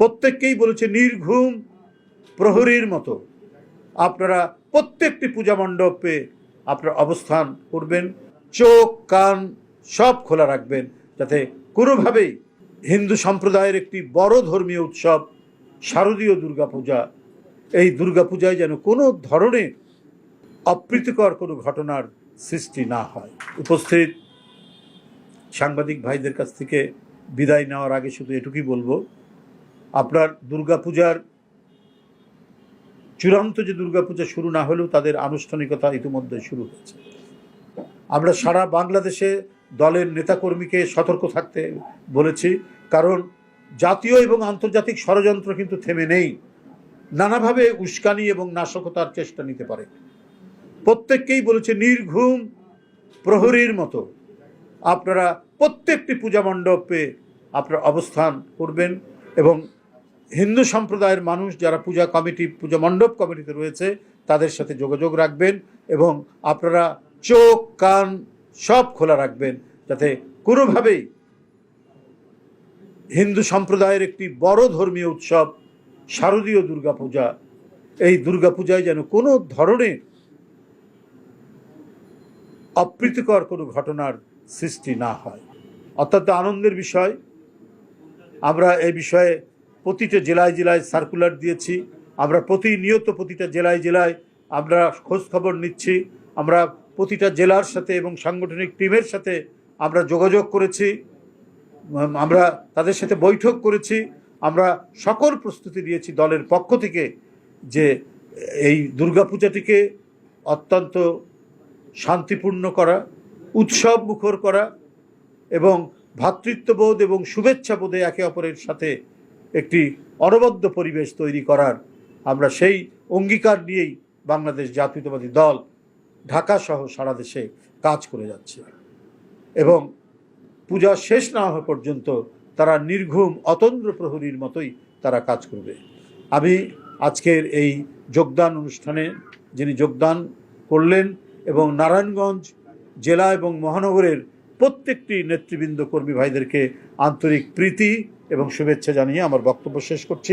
প্রত্যেককেই বলেছে নির্ঘুম প্রহরীর মতো। আপনারা প্রত্যেকটি পূজা মণ্ডপে আপনার অবস্থান করবেন, চোখ, কান সব খোলা রাখবেন, যাতে কোনোভাবেই হিন্দু সম্প্রদায়ের একটি বড় ধর্মীয় উৎসব, শারদীয় দুর্গাপূজা, এই দুর্গাপূজায় যেন কোনো ধরনের অপ্রীতিকর কোনো ঘটনার সৃষ্টি না হয়। উপস্থিত সাংবাদিক ভাইদের কাছ থেকে বিদায় নেওয়ার আগে শুধু এটুকুই বলব আপনার দুর্গাপূজার চূড়ান্ত যে দুর্গাপূজা শুরু না হলেও তাদের আনুষ্ঠানিকতা ইতিমধ্যে শুরু হয়েছে। আমরা সারা বাংলাদেশে দলের নেতাকর্মীকে সতর্ক থাকতে বলেছি, কারণ জাতীয় এবং আন্তর্জাতিক ষড়যন্ত্র কিন্তু থেমে নেই। নানাভাবে উস্কানি এবং নাশকতার চেষ্টা নিতে পারে। প্রত্যেককেই বলেছে, নির্ঘুম প্রহরীর মতো আপনারা প্রত্যেকটি পূজা মণ্ডপে আপনার অবস্থান করবেন এবং হিন্দু সম্প্রদায়ের মানুষ যারা পূজা কমিটি, পূজা মণ্ডপ কমিটিতে রয়েছে, তাদের সাথে যোগাযোগ রাখবেন এবং আপনারা চোখ, কান সব খোলা রাখবেন যাতে কোনোভাবেই হিন্দু সম্প্রদায়ের একটি বড় ধর্মীয় উৎসব, শারদীয় দুর্গাপূজা, এই দুর্গাপূজায় যেন কোনো ধরনের অপ্রীতিকর কোনো ঘটনার সৃষ্টি না হয়। অত্যন্ত আনন্দের বিষয়। আমরা এই বিষয়ে প্রতিটা জেলায় জেলায় সার্কুলার দিয়েছি। আমরা প্রতিনিয়ত প্রতিটা জেলায় জেলায় আমরা খোঁজ খবর নিচ্ছি। আমরা প্রতিটা জেলার সাথে এবং সাংগঠনিক টিমের সাথে আমরা যোগাযোগ করেছি। আমরা তাদের সাথে বৈঠক করেছি। আমরা সকল প্রস্তুতি দিয়েছি দলের পক্ষ থেকে যে এই দুর্গাপূজাটিকে অত্যন্ত শান্তিপূর্ণ করা, উৎসব মুখর করা এবং ভ্রাতৃত্ববোধ এবং শুভেচ্ছাবোধে একে অপরের সাথে একটি অনবদ্য পরিবেশ তৈরি করার আমরা সেই অঙ্গীকার নিয়েই বাংলাদেশ জাতীয়তাবাদী দল ঢাকা সহ সারা দেশে কাজ করে যাচ্ছে। এবং পূজা শেষ না হওয়া পর্যন্ত তারা নির্ঘুম, অতন্দ্র প্রহরীর মতোই তারা কাজ করবে। আমি আজকের এই যোগদান অনুষ্ঠানে যিনি যোগদান করলেন এবং নারায়ণগঞ্জ জেলা এবং মহানগরের প্রত্যেকটি নেতৃবৃন্দ কর্মী ভাইদেরকে আন্তরিক প্রীতি এবং শুভেচ্ছা জানিয়ে আমার বক্তব্য শেষ করছি।